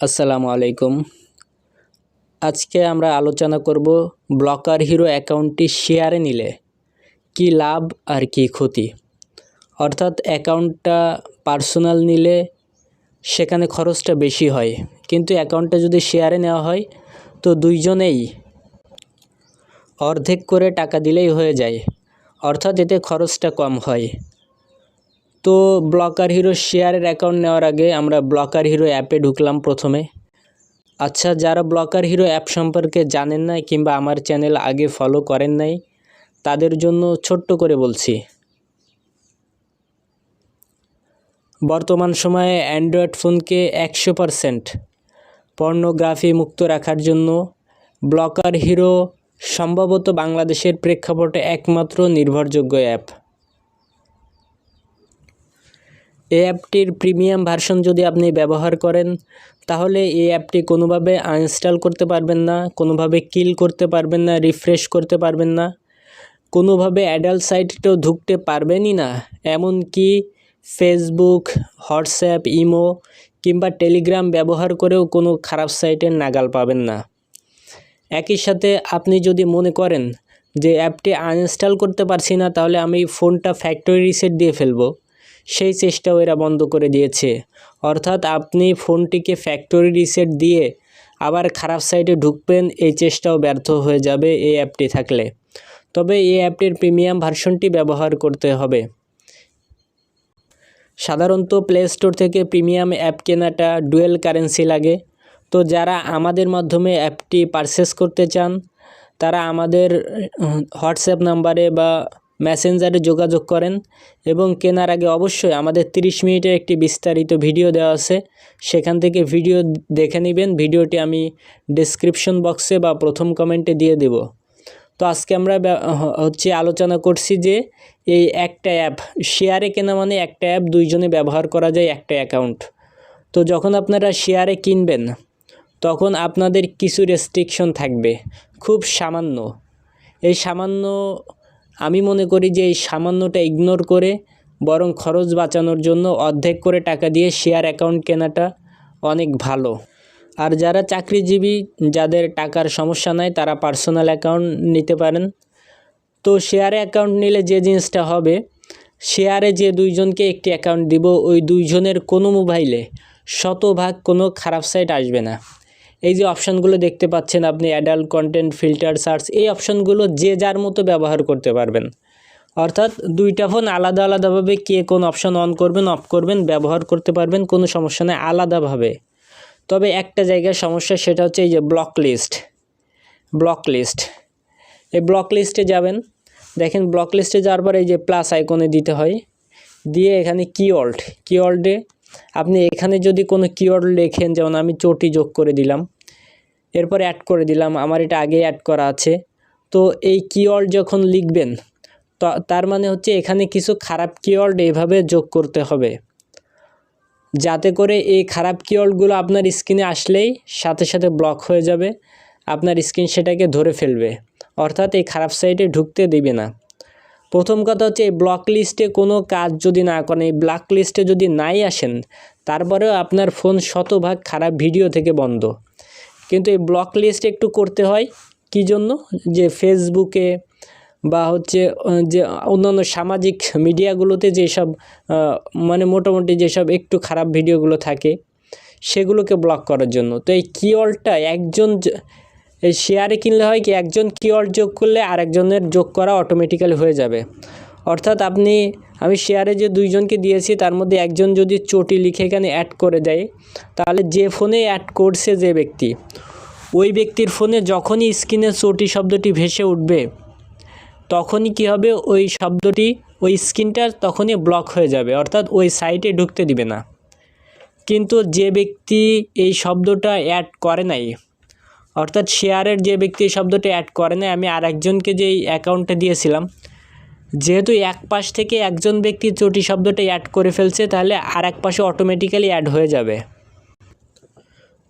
আসসালামু আলাইকুম। আজকে আমরা আলোচনা করব ব্লকার হিরো অ্যাকাউন্টটি শেয়ারে নিলে কি লাভ আর কি ক্ষতি। অর্থাৎ অ্যাকাউন্টটা পার্সোনাল নিলে সেখানে খরচটা বেশি হয়, কিন্তু অ্যাকাউন্টটা যদি শেয়ারে নেওয়া হয়, তো দুইজনেই অর্ধেক করে টাকা দিলেই হয়ে যায়, অর্থাৎ এতে খরচটা কম হয়। তো ব্লকার হিরো শেয়ারের অ্যাকাউন্ট নেওয়ার আগে আমরা ব্লকার হিরো অ্যাপে ঢুকলাম প্রথমে। আচ্ছা যারা ব্লকার হিরো অ্যাপ সম্পর্কে জানেন না কিংবা আমার চ্যানেল আগে ফলো করেন নাই, তাদের জন্য ছোট্ট করে বলছি। বর্তমান সময়ে অ্যান্ড্রয়েড ফোনকে একশো পারসেন্ট পর্নোগ্রাফি মুক্ত রাখার জন্য ব্লকার হিরো সম্ভবত বাংলাদেশের প্রেক্ষাপটে একমাত্র নির্ভরযোগ্য অ্যাপ এই অ্যাপটির প্রিমিয়াম ভার্সন যদি আপনি ব্যবহার করেন, তাহলে এই অ্যাপটি কোনোভাবে আনইনস্টল করতে পারবেন না, কোনোভাবে কিল করতে পারবেন না রিফ্রেশ করতে পারবেন না। কোনোভাবে অ্যাডাল্ট সাইটেও ঢুকতে পারবেনই না, এমনকি ফেসবুক হোয়াটসঅ্যাপ ইমো কিংবা টেলিগ্রাম ব্যবহার করেও কোনো খারাপ সাইটের নাগাল পাবেন না। একই সাথে আপনি যদি মনে করেন যে অ্যাপটি আনইনস্টল করতে পারছি না, তাহলে আমি ফোনটা ফ্যাক্টরি রিসেট দিয়ে ফেলব। সেই চেষ্টাও এরা বন্ধ করে দিয়েছে। অর্থাৎ আপনি ফোনটিকে ফ্যাক্টরি রিসেট দিয়ে আবার খারাপ সাইটে ঢুকবেন, এই চেষ্টাও ব্যর্থ হয়ে যাবে এই অ্যাপটি থাকলে। তবে এই অ্যাপটির প্রিমিয়াম ভার্সনটি ব্যবহার করতে হবে। সাধারণত প্লে স্টোর থেকে প্রিমিয়াম অ্যাপ কেনাটা ডুয়েল কারেন্সি লাগে। তো যারা আমাদের মাধ্যমে অ্যাপটি পারচেস করতে চান, তারা আমাদের হোয়াটসঅ্যাপ নাম্বারে বা মেসেঞ্জারে যোগাযোগ করেন এবং কেনার আগে অবশ্যই আমাদের 30 মিনিটের একটি বিস্তারিত ভিডিও দেওয়া আছে। সেখান থেকে ভিডিও দেখে নেবেন। ভিডিওটি আমি ডেসক্রিপশন বক্সে বা প্রথম কমেন্টে দিয়ে দেব। তো আজকে আমরা হচ্ছে আলোচনা করছি যে এই একটা অ্যাপ শেয়ারে কেনা মানে একটা অ্যাপ দুইজনে ব্যবহার করা যায় একটা অ্যাকাউন্ট তো যখন আপনারা শেয়ারে কিনবেন, তখন আপনাদের কিছু রেস্ট্রিকশন থাকবে। খুব সামান্য। এই সামান্য আমি মনে করি যে এই সামান্যটা ইগনোর করে বরং খরচ বাঁচানোর জন্য অর্ধেক করে টাকা দিয়ে শেয়ার অ্যাকাউন্ট কেনাটা অনেক ভালো। আর যারা চাকরিজীবী, যাদের টাকার সমস্যা নাই, তারা পার্সোনাল অ্যাকাউন্ট নিতে পারেন। তো শেয়ারে অ্যাকাউন্ট নিলে যে জিনিসটা হবে শেয়ারে যে দুইজনকে একটি অ্যাকাউন্ট দিব, ওই দুইজনের কোনো মোবাইলে শতভাগ কোনো খারাপ সাইট আসবে না। এই যে অপশানগুলো দেখতে পাচ্ছেন আপনি অ্যাডাল্ট কন্টেন্ট ফিল্টার সার্চ এই অপশানগুলো যে যার মতো ব্যবহার করতে পারবেন। অর্থাৎ দুইটা ফোন আলাদা আলাদাভাবে কে কোন অপশান অন করবেন অফ করবেন, ব্যবহার করতে পারবেন, কোনো সমস্যা নেই, আলাদাভাবে। তবে একটা জায়গায় সমস্যা সেটা হচ্ছে এই যে ব্লক লিস্ট ব্লক লিস্ট এই ব্লক লিস্টে যাবেন, দেখেন ব্লক লিস্টে যাওয়ার পর এই যে প্লাস আইকনে দিতে হয়, দিয়ে এখানে কিওয়ার্ড কিওয়ার্ডে আপনি এখানে যদি কোনো কিওয়ার্ড লেখেন, যেমন আমি চটি যোগ করে দিলাম, এরপর অ্যাড করে দিলাম, আমার এটা আগে অ্যাড করা আছে, তো এই কিওয়ার্ড যখন লিখবেন তার মানে হচ্ছে এখানে কিছু খারাপ কিওয়ার্ড এভাবে যোগ করতে হবে, যাতে করে এই খারাপ কিওয়ার্ডগুলো আপনার স্ক্রিনে আসলেই সাথে সাথে ব্লক হয়ে যাবে, আপনার স্ক্রিন সেটাকে ধরে ফেলবে, অর্থাৎ এই খারাপ সাইটে ঢুকতে দেবে না। প্রথম কথা হচ্ছে এই ব্লক লিস্টে কোনো কাজ যদি না করেন, এই ব্লক লিস্টে যদি নাই আসেন, তারপরেও আপনার ফোন শতভাগ খারাপ ভিডিও থেকে বন্ধ। কিন্তু এই ব্লক লিস্ট একটু করতে হয়, কি জন্য? যে ফেসবুকে বা হচ্ছে যে অন্যান্য সামাজিক মিডিয়াগুলোতে যেসব মানে মোটামুটি যেসব একটু খারাপ ভিডিওগুলো থাকে, সেগুলোকে ব্লক করার জন্য। তো এই কিওয়ার্ডটা একজন এই শেয়ারে কিনলে হয় কি একজন কিওয়ার্ড যোগ করলে আরেকজনের যোগ করা অটোমেটিক্যালি হয়ে যাবে। অর্থাৎ আপনি, আমি শেয়ারে যে দুইজনকে দিয়েছি, তার মধ্যে একজন যদি চটি লিখে এখানে অ্যাড করে দেয়, তাহলে যে ফোনে অ্যাড করছে যে ব্যক্তি, ওই ব্যক্তির ফোনে যখনই স্ক্রিনে চটি শব্দটি ভেসে উঠবে, তখনই কি হবে? ওই শব্দটি, ওই স্ক্রিনটা তখনই ব্লক হয়ে যাবে, অর্থাৎ ওই সাইটে ঢুকতে দিবে না। কিন্তু যে ব্যক্তি এই শব্দটা অ্যাড করে নাই অর্থাৎ শেয়ারের যে ব্যক্তি এই শব্দটি অ্যাড করে নাই, আমি আর একজনকে যেই অ্যাকাউন্টে দিয়েছিলাম, যেহেতু এক পাশ থেকে একজন ব্যক্তি চটি শব্দটা অ্যাড করে ফেলছে, তাহলে আর এক পাশে অটোমেটিক্যালি অ্যাড হয়ে যাবে।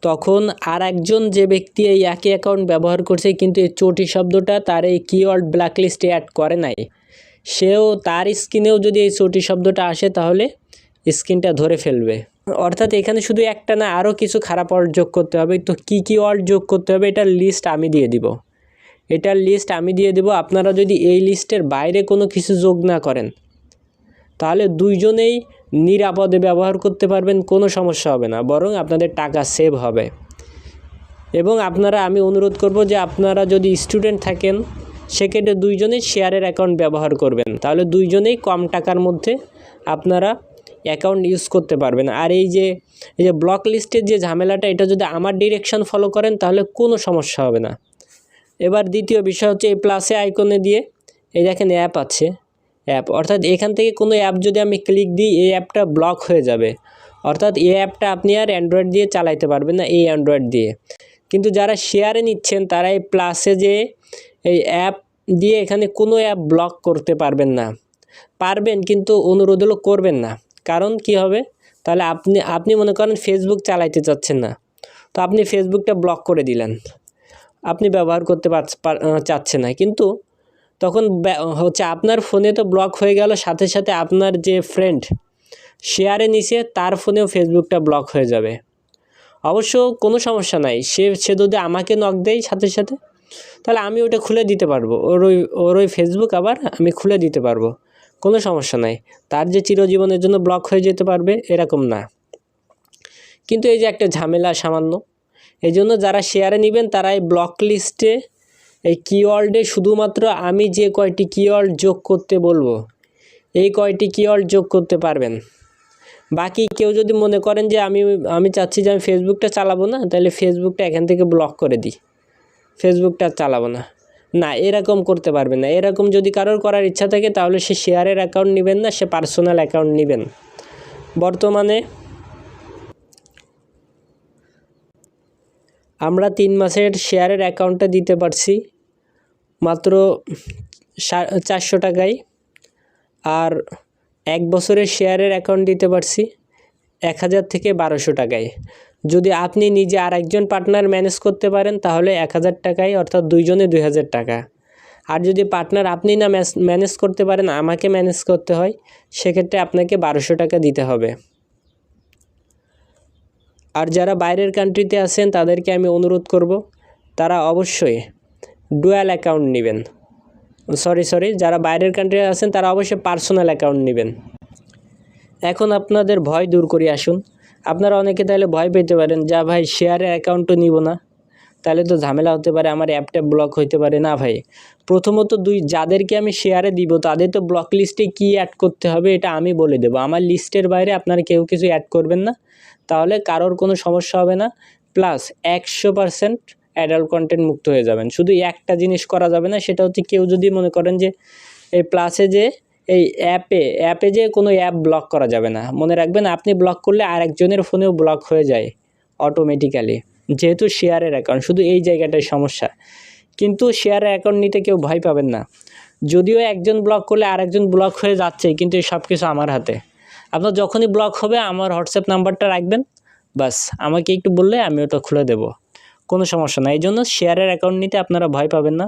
তখন আর একজন যে ব্যক্তি এই একই অ্যাকাউন্ট ব্যবহার করছে, কিন্তু এই চটি শব্দটা তার এই কিওয়ার্ড ব্ল্যাকলিস্টে অ্যাড করে নাই। সেও তার স্ক্রিনেও যদি এই চটি শব্দটা আসে, তাহলে স্ক্রিনটা ধরে ফেলবে। অর্থাৎ এখানে শুধু একটা না আরও কিছু খারাপ ওয়ার্ড যোগ করতে হবে। তো কি কি ওয়ার্ড যোগ করতে হবে, এটার লিস্ট আমি দিয়ে দিব। এটার লিস্ট আমি দিয়ে দেব, আপনারা যদি এই লিস্টের বাইরে কোনো কিছু যোগ না করেন, তাহলে দুইজনেই নিরাপদে ব্যবহার করতে পারবেন, কোনো সমস্যা হবে না, বরং আপনাদের টাকা সেভ হবে। এবং আপনারা, আমি অনুরোধ করব যে আপনারা যদি স্টুডেন্ট থাকেন, সেক্ষেত্রে দুইজনেই শেয়ারের অ্যাকাউন্ট ব্যবহার করবেন। তাহলে দুইজনেই কম টাকার মধ্যে আপনারা অ্যাকাউন্ট ইউজ করতে পারবেন। আর এই যে এই যে ব্লক লিস্টের যে ঝামেলাটা, এটা যদি আমার ডিরেকশন ফলো করেন, তাহলে কোনো সমস্যা হবে না। এবার দ্বিতীয় বিষয় হচ্ছে এই প্লাসে আইকনে দিয়ে, এই দেখেন অ্যাপ আছে। অ্যাপ অর্থাৎ এখান থেকে কোনো অ্যাপ যদি আমি ক্লিক দিই, এই অ্যাপটা ব্লক হয়ে যাবে। অর্থাৎ এই অ্যাপটা আপনি আর অ্যান্ড্রয়েড দিয়ে চালাইতে পারবেন না, এই অ্যান্ড্রয়েড দিয়ে। কিন্তু যারা শেয়ারে নিচ্ছেন, তারা এই প্লাসে যে এই অ্যাপ দিয়ে এখানে কোনো অ্যাপ ব্লক করতে পারবেন না। পারবেন, কিন্তু অনুরোধ হলো করবেন না। কারণ কি হবে? তাহলে আপনি আপনি মনে করেন ফেসবুক চালাইতে চাচ্ছেন না। তো আপনি ফেসবুকটা ব্লক করে দিলেন। আপনি ব্যবহার করতে চাচ্ছেন না। কিন্তু তখন হচ্ছে আপনার ফোনে তো ব্লক হয়ে গেল, সাথে সাথে আপনার যে ফ্রেন্ড শেয়ারে নিছে, তার ফোনেও ফেসবুকটা ব্লক হয়ে যাবে। অবশ্য কোনো সমস্যা নাই। সে সে যদি আমাকে নক দেয় সাথে সাথে, তাহলে আমি ওটা খুলে দিতে পারব। ওর ওই ওর ওই ফেসবুক আবার আমি খুলে দিতে পারব। কোনো সমস্যা নাই। তার যে চিরজীবনের জন্য ব্লক হয়ে যেতে পারবে, এরকম না। কিন্তু এই যে একটা ঝামেলা সামান্য এই জন্য যারা শেয়ারে নেবেন, তারা এই ব্লক লিস্টে এই কিওয়ার্ডে শুধুমাত্র আমি যে কয়টি কিওয়ার্ড যোগ করতে বলব, এই কয়টি কিওয়ার্ড যোগ করতে পারবেন। বাকি কেউ যদি মনে করেন যে আমি আমি চাচ্ছি যে আমি ফেসবুকটা চালাবো না, তাহলে ফেসবুকটা এখান থেকে ব্লক করে দিই। ফেসবুকটা চালাবো না। না, এরকম করতে পারবেন না। এরকম যদি কারোর করার ইচ্ছা থাকে, তাহলে সে শেয়ারের অ্যাকাউন্ট নেবেন না, সে পার্সোনাল অ্যাকাউন্ট নেবেন। বর্তমানে আমরা তিন মাসের শেয়ারের অ্যাকাউন্টটা দিতে পারছি। মাত্র চারশো টাকায়। আর এক বছরের শেয়ারের অ্যাকাউন্ট দিতে পারছি, এক হাজার থেকে বারোশো টাকায়। যদি আপনি নিজে আর একজন পার্টনার ম্যানেজ করতে পারেন, তাহলে এক হাজার টাকায় অর্থাৎ দুইজনে দুই হাজার টাকা। আর যদি পার্টনার আপনি না ম্যানেজ করতে পারেন, আমাকে ম্যানেজ করতে হয়, সেক্ষেত্রে আপনাকে বারোশো টাকা দিতে হবে। আর যারা বাইরের কান্ট্রিতে আছেন, তাদেরকে আমি অনুরোধ করব, তারা অবশ্যই ডুয়াল অ্যাকাউন্ট নেবেন। সরি সরি যারা বাইরের কান্ট্রি আছেন, তারা অবশ্যই পার্সোনাল অ্যাকাউন্ট নেবেন। এখন আপনাদের ভয় দূর করে, আসুন। আপনারা অনেকে তাহলে ভয় পেতে পারেন, যা ভাই শেয়ারের অ্যাকাউন্টও নিব না। তাহলে তো ঝামেলা হতে পারে, আমার অ্যাপটা ব্লক হইতে পারে। না ভাই, প্রথমত দুই, যাদেরকে আমি শেয়ারে দিব, তাদের তো ব্লক লিস্টে কী অ্যাড করতে হবে, এটা আমি বলে দেবো। আমার লিস্টের বাইরে আপনারা কেউ কিছু অ্যাড করবেন না, তাহলে কারোর কোনো সমস্যা হবে না। প্লাস একশো পারসেন্ট অ্যাডাল্ট কন্টেন্ট মুক্ত হয়ে যাবেন। শুধু একটা জিনিস করা যাবে না, সেটা হচ্ছে কেউ যদি মনে করেন যে, এই প্লাসে যে এই অ্যাপে অ্যাপে যে কোনো অ্যাপ ব্লক করা যাবে না। মনে রাখবেন আপনি ব্লক করলে আরেকজনের ফোনেও ব্লক হয়ে যায় অটোমেটিক্যালি যেহেতু শেয়ারের অ্যাকাউন্ট শুধু এই জায়গাটায় সমস্যা। কিন্তু শেয়ারের অ্যাকাউন্ট নিতে কেউ ভয় পাবেন না। যদিও একজন ব্লক করলে আরেকজন ব্লক হয়ে যাচ্ছে, কিন্তু এই সব কিছু আমার হাতে। আপনার যখনই ব্লক হবে, আমার হোয়াটসঅ্যাপ নাম্বারটা রাখবেন। বাস আমাকে একটু বললে আমি ওটা খুলে দেব। কোনো সমস্যা না। এই জন্য শেয়ারের অ্যাকাউন্ট নিতে আপনারা ভয় পাবেন না।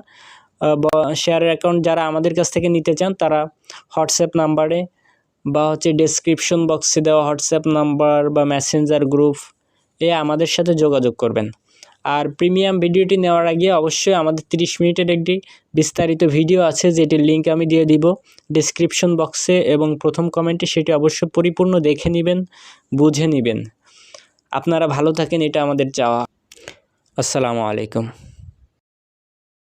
শেয়ারের অ্যাকাউন্ট যারা আমাদের কাছ থেকে নিতে চান, তারা হোয়াটসঅ্যাপ নাম্বারে বা হচ্ছে ডেসক্রিপশন বক্সে দেওয়া হোয়াটসঅ্যাপ নাম্বার বা মেসেঞ্জার গ্রুপ এ আমাদের সাথে যোগাযোগ করবেন। আর প্রিমিয়াম ভিডিওটি নেওয়ার আগে অবশ্যই আমাদের 30 মিনিটের একটি বিস্তারিত ভিডিও আছে, যেটির লিঙ্ক আমি দিয়ে দিব ডেসক্রিপশন বক্সে এবং প্রথম কমেন্টে সেটি অবশ্যই পরিপূর্ণ দেখে নেবেন, বুঝে নেবেন। আপনারা ভালো থাকেন, এটা আমাদের চাওয়া। আসসালামু আলাইকুম।